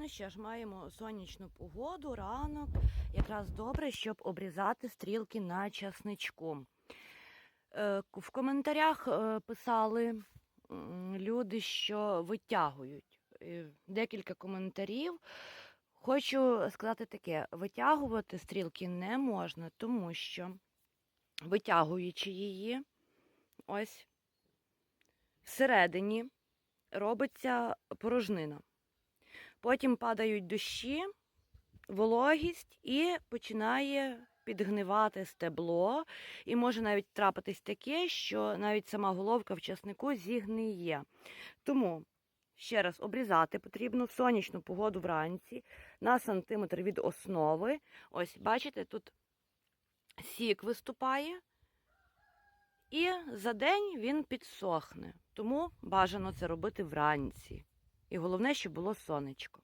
Ну що ж, маємо сонячну погоду, ранок. Якраз добре, щоб обрізати стрілки на часничку. Е, В коментарях е, писали люди, що витягують. Декілька коментарів. Хочу сказати таке: витягувати стрілки не можна, тому що витягуючи її, ось всередині робиться порожнина. Потім падають дощі, вологість і починає підгнивати стебло. І може навіть трапитись таке, що навіть сама головка в часнику зігниє. Тому ще раз обрізати потрібно в сонячну погоду вранці на сантиметр від основи. Ось, бачите, тут сік виступає. І за день він підсохне. Тому бажано це робити вранці. І головне, щоб було сонечко.